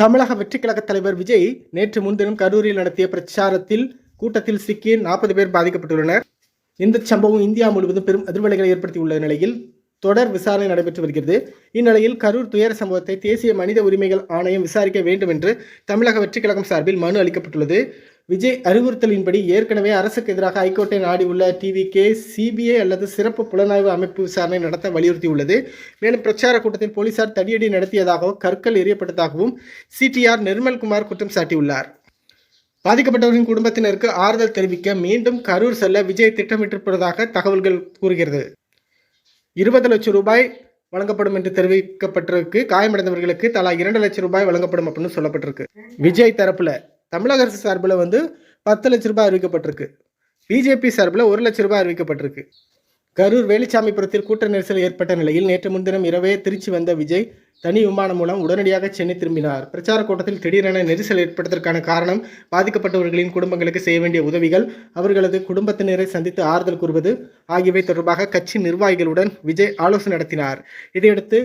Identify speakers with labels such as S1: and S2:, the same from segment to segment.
S1: தமிழக வெற்றி கழக தலைவர் விஜய் நேற்று முன்தினம் கரூரில் நடத்திய பிரச்சாரத்தில் கூட்டத்தில் சிக்கி நாற்பது பேர் பாதிக்கப்பட்டுள்ளனர். இந்த சம்பவம் இந்தியா முழுவதும் பெரும் அதிர்வலைகளை ஏற்படுத்தியுள்ள நிலையில் தொடர் விசாரணை நடைபெற்று வருகிறது. இந்நிலையில் கரூர் துயர சம்பவத்தை தேசிய மனித உரிமைகள் ஆணையம் விசாரிக்க வேண்டும் என்று தமிழக வெற்றி கழகம் சார்பில் மனு அளிக்கப்பட்டுள்ளது. விஜய் அறிவுறுத்தலின்படி ஏற்கனவே அரசுக்கு எதிராக ஹைகோர்ட்டை நாடியுள்ள டிவிகே சிபிஐ அல்லது சிறப்பு புலனாய்வு அமைப்பு விசாரணை நடத்த வலியுறுத்தியுள்ளது. மேலும் பிரச்சார கூட்டத்தில் போலீசார் தடியடி நடத்தியதாகவும் கற்கள் எறியப்பட்டதாகவும் சிடிஆர் நிர்மல்குமார் குற்றம் சாட்டியுள்ளார். பாதிக்கப்பட்டவரின் குடும்பத்தினருக்கு ஆறுதல் தெரிவிக்க மீண்டும் கரூர் செல்ல விஜய் திட்டமிட்டிருப்பதாக தகவல்கள் கூறுகிறது. இருபது லட்சம் ரூபாய் வழங்கப்படும் என்று தெரிவிக்கப்பட்டிருக்கு. காயமடைந்தவர்களுக்கு தலா இரண்டு லட்சம் ரூபாய் வழங்கப்படும் அப்படின்னு சொல்லப்பட்டிருக்கு. விஜய் தரப்புல தமிழக அரசு சார்பில் வந்து பத்து லட்ச ரூபாய் அறிவிக்கப்பட்டிருக்கு. பிஜேபி சார்பில் ஒரு லட்ச ரூபாய் அறிவிக்கப்பட்டிருக்கு. கரூர் வேலுச்சாமிபுரத்தில் கூட்ட நெரிசல் ஏற்பட்ட நிலையில் நேற்று முன்தினம் இரவே திருச்சி வந்த விஜய் தனி விமானம் மூலம் உடனடியாக சென்னை திரும்பினார். பிரச்சார கூட்டத்தில் திடீரென நெரிசல் ஏற்பட்டதற்கான காரணம் பாதிக்கப்பட்டவர்களின் குடும்பங்களுக்கு செய்ய வேண்டிய உதவிகள் அவர்களது குடும்பத்தினரை சந்தித்து ஆறுதல் கூறுவது ஆகியவை தொடர்பாக கட்சி நிர்வாகிகளுடன் விஜய் ஆலோசனை நடத்தினார். இதையடுத்து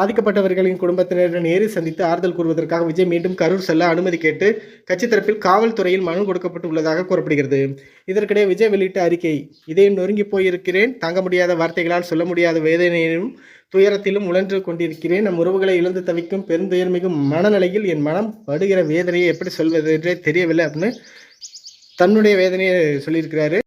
S1: பாதிக்கப்பட்டவர்களின் குடும்பத்தினரை நேரில் சந்தித்து ஆறுதல் கூறுவதற்காக விஜய் மீண்டும் கரூர் செல்ல அனுமதி கேட்டு கட்சி தரப்பில் காவல்துறையில் மனு கொடுக்கப்பட்டு உள்ளதாக கூறப்படுகிறது. இதற்கிடையே விஜய் வெளியிட்ட அறிக்கை இதையும் நொறுங்கி போயிருக்கிறேன் தாங்க முடியாத வார்த்தைகளால் சொல்ல முடியாத வேதனையிலும் துயரத்திலும் உழன்று கொண்டிருக்கிறேன். நம் உறவுகளை இழந்து தவிக்கும் பெருந்துயர் மிகும் மனநிலையில் என் மனம் படுகிற வேதனையை எப்படி சொல்வது என்றே தெரியவில்லை அப்படின்னு தன்னுடைய வேதனையை சொல்லியிருக்கிறாரு.